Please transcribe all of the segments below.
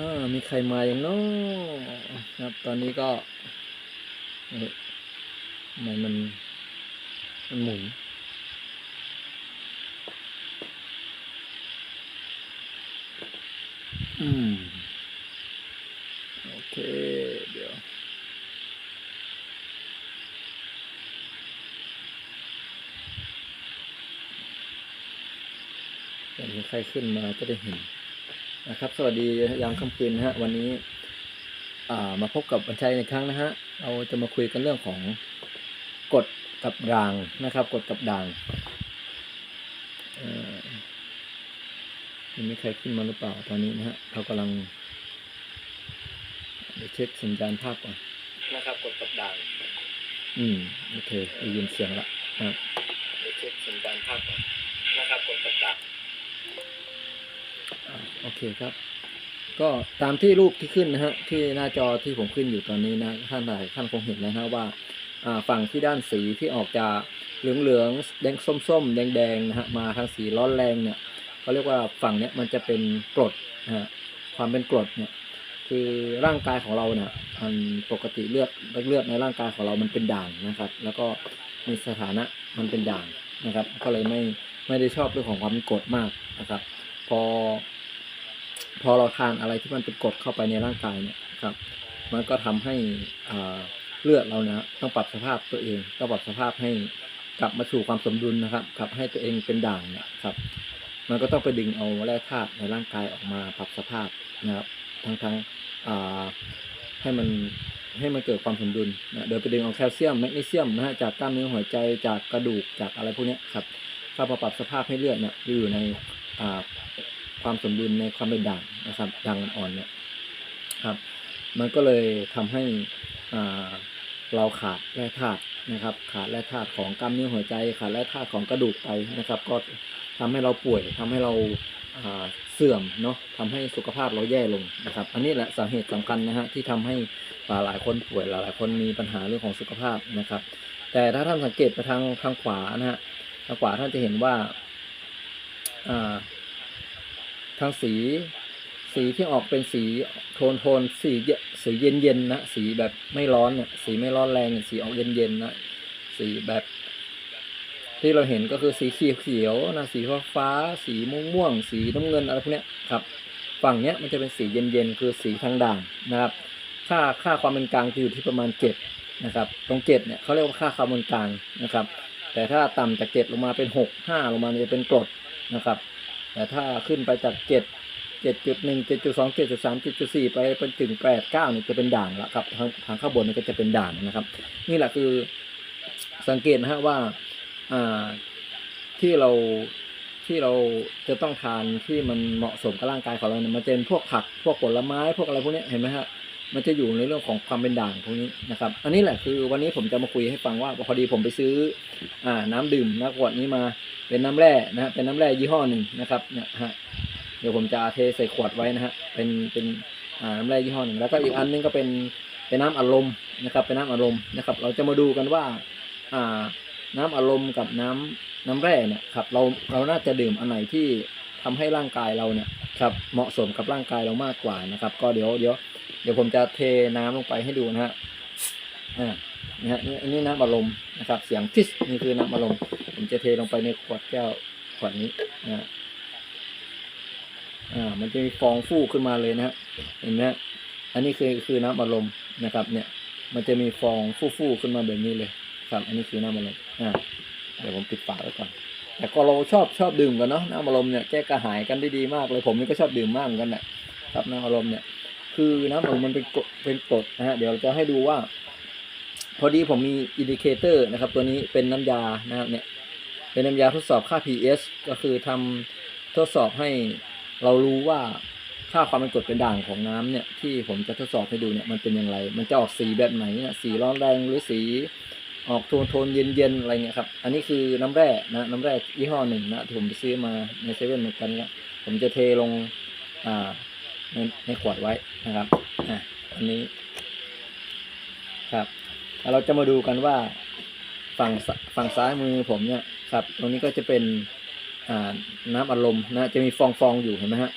อ่ามีใครมาอย่างน้อครับ ตอนนี้ก็เอ๊ะทำไมมันมันหมุนอืม โอเคเดี๋ยวเดี๋ยว มีใครขึ้นมาก็ได้เห็น นะครับสวัสดียามค่ำคืนนะฮะวันนี้อ่ามาพบกับบัญชัยในครั้งนะฮะเราจะมาคุยกันเรื่องของกฎกับด่างนะครับกฎกับด่างเอ่อยังมีใครขึ้นมาหรือเปล่าตอนนี้นะฮะเรากำลังเดี๋ยวเช็คสัญญาณภาพก่อนนะครับกฎกับด่างอืมโอเคได้ยินเสียงละครับเดี๋ยวเช็คสัญญาณภาพก่อน โอเคครับ ก็ตามที่รูปที่ขึ้นนะฮะที่หน้าจอที่ผมขึ้นอยู่ตอนนี้นะท่านหลายท่านคงเห็นแล้วนะว่าฝั่งที่ด้านสีที่ออกจากเหลืองเหลืองแดงส้มส้มๆแดงแดงๆนะฮะมาทางสีร้อนแรงเนี่ยเขาเรียกว่าฝั่งเนี้ยมันจะเป็นกรดนะฮะความเป็นกรดเนี่ยคือร่างกายของเราเนี่ยมันปกติเลือดเลือดในร่างกายของเรามันเป็นด่างนะครับ แล้วก็มีสถานะมันเป็นด่างนะครับ ก็เลยไม่ไม่ได้ชอบเรื่องของความกรดมากนะครับ พอ พอเราทานอะไรที่มันเป็นกรดเข้าไปในร่างกายเนี่ยครับ มันก็ทำให้เลือดเรานะต้องปรับสภาพตัวเองต้องปรับสภาพให้กลับมาสู่ความสมดุลนะครับกลับให้ตัวเองเป็นด่างเนี่ยครับ มันก็ต้องไปดึงเอาแร่ธาตุในร่างกายออกมาปรับสภาพนะครับทั้งทั้งให้มันให้มันเกิดความสมดุลนะโดยไปดึงเอาแคลเซียมแมกนีเซียมนะฮะจากกล้ามเนื้อหัวใจจากกระดูกจากอะไรพวกนี้ครับเข้ามาปรับสภาพให้เลือดเนี่ยอยู่ในอ่า ความสมดุลในความเป็นด่างนะครับด่างอ่อนเนี่ยครับ มันก็เลยทำให้อ่าเราขาดแร่ธาตุนะครับ ขาดแร่ธาตุของกล้ามเนื้อหัวใจ ขาดแร่ธาตุของกระดูกไปนะครับ ก็ทำให้เราป่วยทำให้เราอ่าเสื่อมเนาะทำให้สุขภาพเราแย่ลงนะครับ อันนี้แหละสาเหตุสำคัญนะฮะที่ทำให้หลายๆคนป่วยหลายๆคนมีปัญหาเรื่องของสุขภาพนะครับ แต่ถ้าท่านสังเกตไปทางทางขวานะฮะทางขวาท่านจะเห็นว่าอ่า ทางสี สีที่ออกเป็นสีโทนโทนสีเยสีเย็นเย็นๆนะสีแบบไม่ร้อนเนี่ยสีไม่ร้อนแรงเนี่ยสีออกเย็นเย็นๆนะสีแบบ ที่เราเห็นก็คือสีเขียวเขียวๆนะสีฟ้าฟ้า สีม่วงม่วง สีน้ำเงินอะไรพวกเนี้ยครับ ฝั่งเนี้ยมันจะเป็นสีเย็นเย็นๆคือสีทางด่างนะครับ ค่าค่าความเป็นกลางจะอยู่ที่ประมาณเจ็ดนะครับ ตรงเจ็ดเนี่ยเขาเรียกว่าค่าความเป็นกลางนะครับ แต่ถ้าต่ำจากเจ็ดลงมาเป็นหกห้าลงมาจะเป็นกรดนะครับ แต่ถ้าขึ้นไปจากเจ็ดเจ็ดจุดหนึ่งเจ็ดจุดสองเจ็ดจุดสามเจ็ดจุดสี่ไปเป็นถึงแปดเก้าเนี่ยจะเป็นด่างละครับทางทางข้างบนเนี่ยก็จะเป็นด่างนะครับ นี่แหละคือสังเกตนะฮะว่าอ่าที่เราที่เราจะต้องทานที่มันเหมาะสมกับร่างกายของเราเนี่ยมันจะเป็นพวกผักพวกผลไม้พวกอะไรพวกนี้เห็นไหมฮะ มันจะอยู่ในเรื่องของความเป็นด่างพวกนี้นะครับ อันนี้แหละคือวันนี้ผมจะมาคุยให้ฟังว่าพอดีผมไปซื้ออ่าน้ำดื่มนะขวดนี้มาเป็นน้ำแร่นะฮะเป็นน้ำแร่ยี่ห้อหนึ่งนะครับเนี่ยฮะเดี๋ยวผมจะเทใส่ขวดไว้นะฮะเป็นเป็นอ่าน้ำแร่ยี่ห้อหนึ่งแล้วก็อีกอันนึงก็เป็นเป็นน้ำอัดลมนะครับ เป็นน้ำอัดลมนะครับ เราจะมาดูกันว่าอ่าน้ำอัดลมกับน้ำน้ำแร่เนี่ยครับเราเราน่าจะดื่มอันไหนที่ทำให้ร่างกายเราเนี่ยครับเหมาะสมกับร่างกายเรามากกว่านะครับ ก็เดี๋ยวเดี๋ยว เดี๋ยวผมจะเทน้ำลงไปให้ดูนะฮะอ่านะฮะนี่อันนี้น้ำอัดลมนะครับ เสียงทิสนี่คือน้ำอัดลมผมจะเทลงไปในขวดแก้วขวดนี้นะฮะอ่ามันจะมีฟองฟูขึ้นมาเลยนะฮะเห็นไหมอันนี้คือคือน้ำอัดลมนะครับ เนี่ย มันจะมีฟองฟูฟูขึ้นมาแบบนี้เลยครับอันนี้คือน้ำอัดลมอ่าเดี๋ยวผมปิดฝาไว้ก่อน แต่ก็เราชอบชอบดื่มกันเนาะน้ำอัดลมเนี่ยแก้กระหายกันได้ดีมากเลยผมนี่ก็ชอบดื่มมากเหมือนกันแหละครับน้ำอัดลมเนี่ย คือน้ำอัดลมมันเป็นเป็นกรดนะฮะเดี๋ยวจะให้ดูว่า พอดีผมมีอินดิเคเตอร์นะครับ ตัวนี้เป็นน้ำยานะครับเนี่ยเป็นน้ำยาทดสอบค่า pH ก็คือทำทดสอบให้เรารู้ว่าค่าความเป็นกรดเป็นด่างของน้ำเนี่ยที่ผมจะทดสอบให้ดูเนี่ยมันเป็นอย่างไร มันจะออกสีแบบไหนเนี่ยสีร้อนแรงหรือสีออกโทนโทนเย็นเย็นๆอะไรเงี้ยครับ อันนี้คือน้ำแร่นะน้ำแร่ยี่ห้อหนึ่งนะที่ผมไปซื้อมาในเซเว่นเหมือนกันครับผมจะเทลงอ่า ในในขวดไว้นะครับอะอันนี้ครับเราจะมาดูกันว่าฝั่งฝั่งซ้ายมือผมเนี่ยครับ ตรงนี้ก็จะเป็นอ่าน้ำอัดลมนะจะมีฟองฟองอยู่เห็นไหมฮะ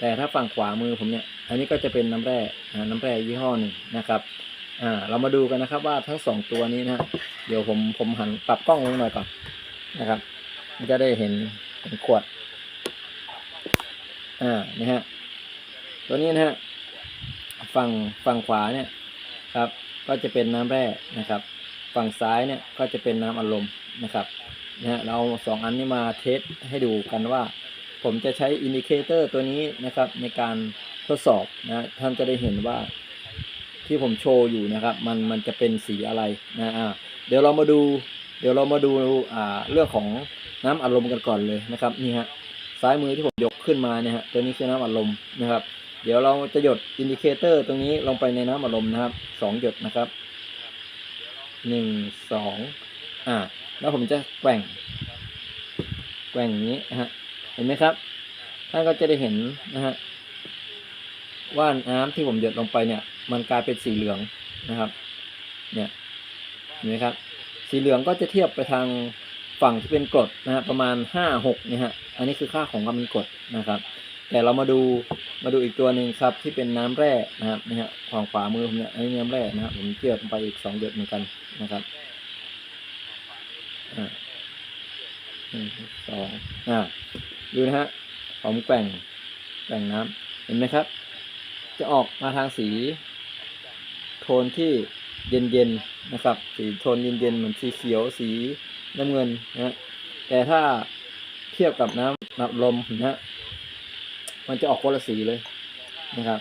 แต่ถ้าฝั่งขวามือผมเนี่ย อันนี้ก็จะเป็นน้ำแร่นะน้ำแร่ยี่ห้อหนึ่งนะครับอ่าเรามาดูกันนะครับว่าทั้งสองตัวนี้นะเดี๋ยวผมผมหันปรับกล้องลงหน่อยก่อนนะครับจะได้เห็นเห็นขวดอ่านี่ฮะ ตัวนี้นะฮะฝั่งฝั่งขวาเนี่ยครับก็จะเป็นน้ำแร่นะครับ ฝั่งซ้ายเนี่ยก็จะเป็นน้ำอัดลมนะครับนะฮะเราสองอันนี้มาเทสให้ดูกันว่า ผมจะใช้อินดิเคเตอร์ตัวนี้นะครับในการทดสอบนะท่านจะได้เห็นว่าที่ผมโชว์อยู่นะครับ มันมันจะเป็นสีอะไรนะอ่าเดี๋ยวเรามาดู เดี๋ยวเรามาดูอ่าเรื่องของน้ำอัดลมกันก่อนเลยนะครับนี่ฮะซ้ายมือที่ผมยกขึ้นมาเนี่ยฮะตัวนี้คือน้ำอัดลมนะครับ ดี๋ยวเราจะหยดอินดิเคเตอร์ตรงนี้ลงไปในน้ำอัดลมนะครับสองหยดนะครับหนึ่งสองอ่า แล้วผมจะแกว่ง แกว่งอย่างนี้ฮะ เห็นไหมครับ ท่านก็จะได้เห็นนะฮะ ว่าน้ำที่ผมหยดลงไปเนี่ย มันกลายเป็นสีเหลืองนะครับ เนี่ย เห็นไหมครับ สีเหลืองก็จะเทียบไปทางฝั่งที่เป็นกรดนะฮะ ประมาณห้าหกเนี่ยฮะ อันนี้คือค่าของความเป็นกรดนะครับ แต่เรามาดูมาดูอีกตัวหนึ่งครับที่เป็นน้ำแร่นะครับนี่ฮะฝั่งขวามือผมเนี่ยอันนี้น้ำแร่นะครับผมเทียบไปอีกสองหยดเหมือนกันนะครับอ่าสองอ่าดูนะฮะผมแกว่งแกว่งน้ำเห็นไหมครับ จะออกมาทางสี โทนที่เย็นๆนนะครับ สีโทนเย็นๆเหมือนสีเขียวสีน้ำเงินนะฮะแต่ถ้าเทียบกับน้ำน้ำลมนะฮะ มันจะออกคนละสีเลยนะครับ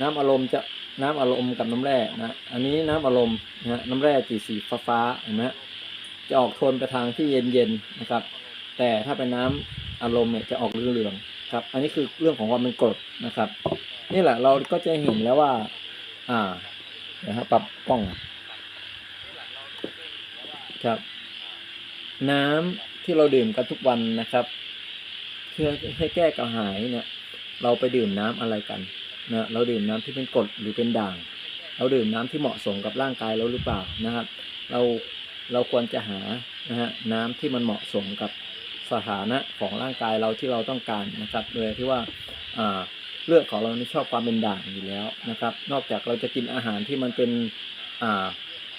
น้ำอารมณ์จะน้ำอารมณ์กับน้ำแร่นะ อันนี้น้ำอารมณ์นะน้ำแร่จีสีฟ้าๆเห็นไหมจะออกโทนไปทางที่เย็นๆนะครับ แต่ถ้าเป็นน้ำอารมณ์เนี่ยจะออกเหลืองๆครับ อันนี้คือเรื่องของความเป็นกรดนะครับ นี่แหละเราก็จะเห็นแล้วว่า อ่านะครับปรับกล้องครับ น้ำที่เราดื่มกันทุกวันนะครับ เพื่อให้แก้กระหายเนี่ย เราไปดื่มน้ำอะไรกันนะเราดื่มน้ำที่เป็นกรดหรือเป็นด่าง เราดื่มน้ำที่เหมาะสมกับร่างกายเราหรือเปล่านะครับ เราเราควรจะหานะฮะน้ำที่มันเหมาะสมกับสถานะของร่างกายเราที่เราต้องการนะครับโดยที่ว่าอ่าเลือดของเรานี่ชอบความเป็นด่างอยู่แล้วนะครับ นอกจากเราจะกินอาหารที่มันเป็นอ่า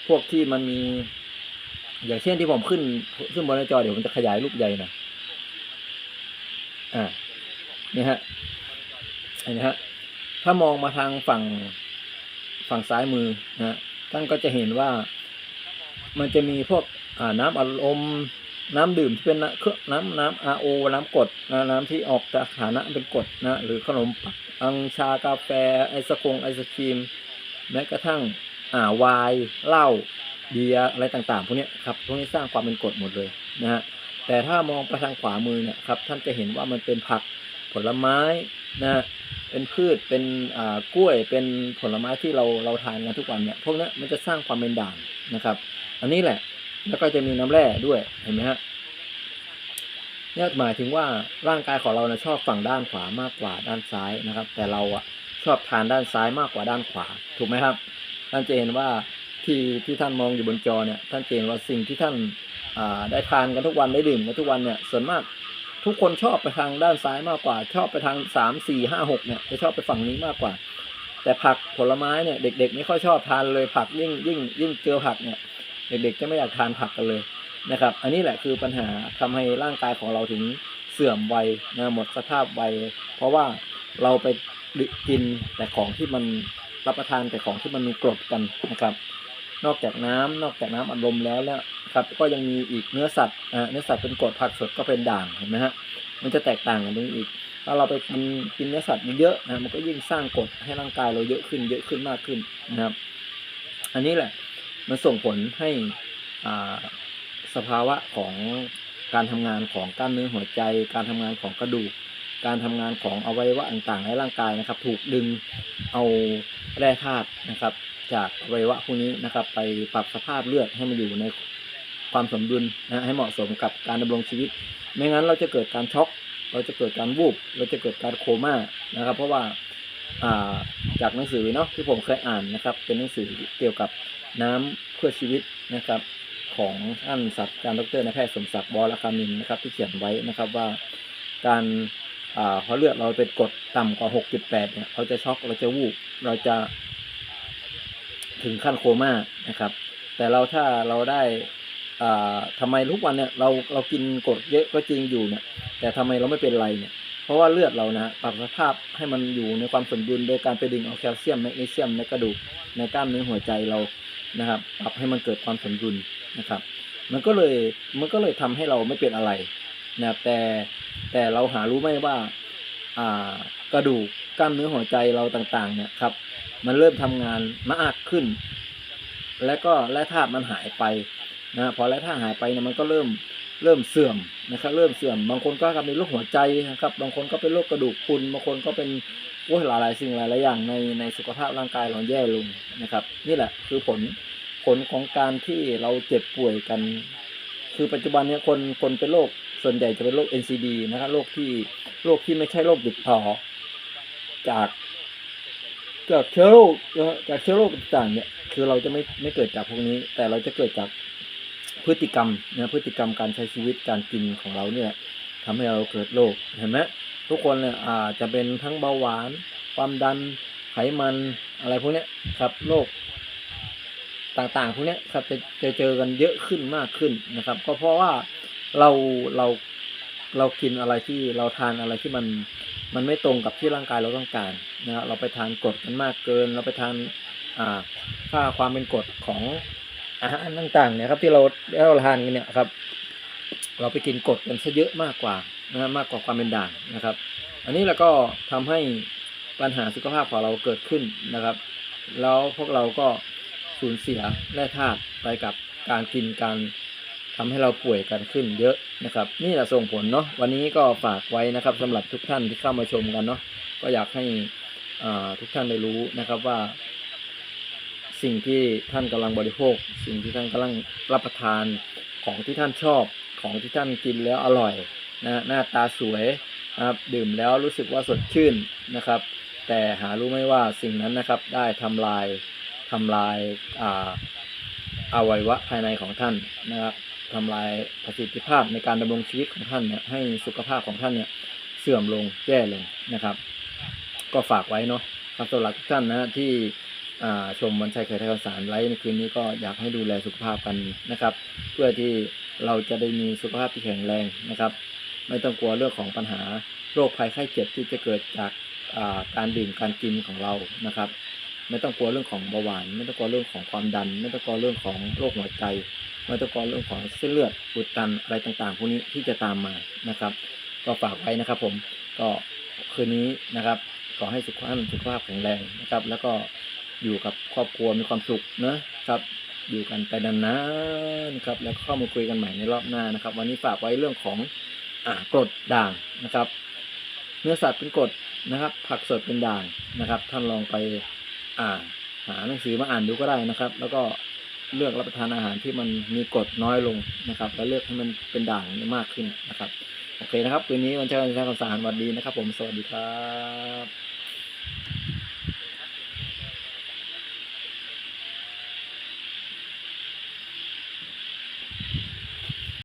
พวกที่มันมี อย่างเช่นที่ผมขึ้นขึ้นบนจอเดี๋ยวผมจะขยายรูปใหญ่หน่อย อ่านี่ฮะเห็นไหมฮะถ้ามองมาทางฝั่งฝั่งซ้ายมือนะท่านก็จะเห็นว่ามันจะมีพวกน้ำอัดลมน้ำดื่มที่เป็นน้ำเครื่องน้ำน้ำอาโอน้ำกดนะน้ำที่ออกจากฐานะเป็นกดนะหรือขนมปังอังชากาแฟ ไอศคงไอศครีม แม้กระทั่งอ่าวน์เหล้าเบียร์อะไรต่างๆ พวกนี้ครับพวกนี้สร้างความเป็นกดหมดเลยนะฮะ แต่ถ้ามองไปทางขวามือเนี่ยครับท่านจะเห็นว่ามันเป็นผักผลไม้นะเป็นพืชเป็นอ่ากล้วยเป็นผลไม้ที่เราเราทานกันทุกวันเนี่ยพวกนี้มันจะสร้างความเป็นด่างนะครับ อันนี้แหละแล้วก็จะมีน้ำแร่ด้วยเห็นไหมฮะเนี่ยหมายถึงว่าร่างกายของเรานะชอบฝั่งด้านขวามากกว่าด้านซ้ายนะครับ แต่เราอะชอบทานด้านซ้ายมากกว่าด้านขวา ถูกไหมครับท่านจะเห็นว่าที่ที่ท่านมองอยู่บนจอเนี่ยท่านจะเห็นว่าสิ่งที่ท่าน ได้ทานกันทุกวันได้ดื่มกันทุกวันเนี่ยส่วนมากทุกคนชอบไปทางด้านซ้ายมากกว่า ชอบไปทางสามสี่ห้าหกเนี่ยจะชอบไปฝั่งนี้มากกว่า แต่ผักผลไม้เนี่ยเด็ก ๆ ไม่ค่อยชอบทานเลยผักยิ่งยิ่งยิ่งเจอผักเนี่ยเด็กๆจะไม่อยากทานผักกันเลยนะครับ อันนี้แหละคือปัญหาทำให้ร่างกายของเราถึงเสื่อมวัยนะหมดสภาพวัยเพราะว่าเราไปกินแต่ของที่มันรับประทานแต่ของที่มันมีกรดกันนะครับ นอกจากน้ำนอกจากน้ำอัดลมแล้วแล้วครับก็ยังมีอีกเนื้อสัตว์อ่าเนื้อสัตว์เป็นกรดผักสดก็เป็นด่างเห็นไหมฮะมันจะแตกต่างกันตรงนี้อีกถ้าเราไปกินกินเนื้อสัตว์เยอะนะมันก็ยิ่งสร้างกรดให้ร่างกายเราเยอะขึ้นเยอะขึ้นมากขึ้นนะครับ อันนี้แหละมันส่งผลให้อ่าสภาวะของการทำงานของกล้ามเนื้อหัวใจ การทำงานของกระดูก การทำงานของอวัยวะต่างๆในร่างกายนะครับ ถูกดึงเอาแร่ธาตุนะครับ จากอวัยวะพวกนี้นะครับ ไปปรับสภาพเลือดให้มันอยู่ในความสมดุลนะให้เหมาะสมกับการดำรงชีวิต ไม่งั้นเราจะเกิดการช็อก เราจะเกิดการวูบ เราจะเกิดการโคม่านะครับ เพราะว่าจากหนังสือเนาะที่ผมเคยอ่านนะครับ เป็นหนังสือเกี่ยวกับน้ำเพื่อชีวิตนะครับ ของท่านศาสตราจารย์ดรนายแพทย์สมศักดิ์วรคามินนะครับ ที่เขียนไว้นะครับว่าการเพราะเลือดเราเป็นกรดต่ำกว่า 6.8 เนี่ยเขาจะช็อก เราจะวูบ เราจะ ถึงขั้นโคม่านะครับ แต่เราถ้าเราได้อ่าทำไมทุกวันเนี่ยเราเรากินกดเยอะก็จริงอยู่เนี่ยแต่ทำไมเราไม่เป็นไรเนี่ยเพราะว่าเลือดเรานะปรับสภาพให้มันอยู่ในความสมดุลโดยการไปดึงเอาแคลเซียมแมกนีเซียมในกระดูกในกล้ามเนื้อหัวใจเรานะครับ ปรับให้มันเกิดความสมดุลนะครับ มันก็เลยมันก็เลยทำให้เราไม่เป็นอะไรนะครับแต่แต่เราหารู้ไหมว่า อ่ากระดูกกล้ามเนื้อหัวใจเราต่างๆเนี่ยครับ มันเริ่มทำงานมากขึ้น และก็แร่ธาตุมันหายไปนะพอแร่ธาตุหายไปเนี่ยมันก็เริ่มเริ่มเสื่อมนะครับเริ่มเสื่อม บางคนก็เป็นโรคหัวใจนะครับ บางคนก็เป็นโรคกระดูกพรุนบางคนก็เป็นโอ้ยหลายหลายสิ่งหลายหลายอย่างในในสุขภาพร่างกายเราแย่ลงนะครับ นี่แหละคือผลผลของการที่เราเจ็บป่วยกัน คือปัจจุบันเนี้คนคนเป็นโรคส่วนใหญ่จะเป็นโรค NCD นะครับโรคที่โรคที่ไม่ใช่โรคติดต่อจาก จากเชื้อโรคจากเชื้อโรคต่างๆเนี่ยคือเราจะไม่ไม่เกิดจากพวกนี้ แต่เราจะเกิดจากพฤติกรรมนะพฤติกรรมการใช้ชีวิตการกินของเราเนี่ยทำให้เราเกิดโรคเห็นไหมทุกคนเนี่ยอาจจะเป็นทั้งเบาหวาน ความดันไขมันอะไรพวกเนี้ยครับโรคต่างๆพวกเนี้ยครับจะจะเจอกันเยอะขึ้นมากขึ้นนะครับ ก็เพราะว่าเราเรา เรากินอะไรที่เราทานอะไรที่มันมันไม่ตรงกับที่ร่างกายเราต้องการนะเราไปทานกรดกันมากเกิน เราไปทานอ่าค่าความเป็นกรดของอาหารต่างๆเนี่ยครับที่เราได้เราทานกันเนี่ยครับ เราไปกินกรดกันซะเยอะมากกว่านะมากกว่าความเป็นด่างนะครับ อันนี้แล้วก็ทำให้ปัญหาสุขภาพของเราเกิดขึ้นนะครับ แล้วพวกเราก็สูญเสียแร่ธาตุไปกับการกินการ ทำให้เราป่วยกันขึ้นเยอะนะครับ นี่แหละส่งผลเนาะวันนี้ก็ฝากไว้นะครับสำหรับทุกท่านที่เข้ามาชมกันเนาะก็อยากให้ทุกท่านได้รู้นะครับว่า สิ่งที่ท่านกำลังบริโภค สิ่งที่ท่านกำลังรับประทานของที่ท่านชอบของที่ท่านกินแล้วอร่อยนะหน้าตาสวยนะครับดื่มแล้วรู้สึกว่าสดชื่นนะครับ แต่หารู้ไหมว่าสิ่งนั้นนะครับได้ทำลายทำลายอาอวัยวะภายในของท่านนะครับ ทำลายประสิทธิภาพในการดำรงชีวิตของท่านเนี่ยให้สุขภาพของท่านเนี่ยเสื่อมลงแย่ลงนะครับ ก็ฝากไว้เนาะครับสำหรับทุกท่านนะที่ชมวันชัยไข่ไทยข่าวสารไลฟ์ในคืนนี้ก็อยากให้ดูแลสุขภาพกันนะครับ เพื่อที่เราจะได้มีสุขภาพที่แข็งแรงนะครับ ไม่ต้องกลัวเรื่องของปัญหาโรคภัยไข้เจ็บที่จะเกิดจากการดื่มการกินของเรานะครับ ไม่ต้องกลัวเรื่องของเบาหวาน ไม่ต้องกลัวเรื่องของความดัน ไม่ต้องกลัวเรื่องของโรคหัวใจ ม่ต้องกลัวเรื่องของเส้นเลือดอุดตันอะไรต่างๆพวกนี้ที่จะตามมานะครับ ก็ฝากไว้นะครับ ผมก็คืนนี้นะครับขอให้สุขภาพสุขภาพแข็งแรงนะครับ แล้วก็อยู่กับครอบครัวมีความสุขนะครับ อยู่กันไปนานๆนะครับ แล้วก็เข้ามาคุยกันใหม่ในรอบหน้านะครับ วันนี้ฝากไว้เรื่องของอ่ากรดด่างนะครับ เนื้อสัตว์เป็นกรดนะครับ ผักสดเป็นด่างนะครับ ท่านลองไปอ่านหาหนังสือมาอ่านดูก็ได้นะครับ แล้วก็ เลือกรับประทานอาหารที่มันมีกรดน้อยลงนะครับ แล้วเลือกให้มันเป็นด่างมากขึ้นนะครับ โอเคนะครับคืนนี้วันเช้าวันเช้าข่าวสารสวัสดีนะครับ ผมสวัสดีครับ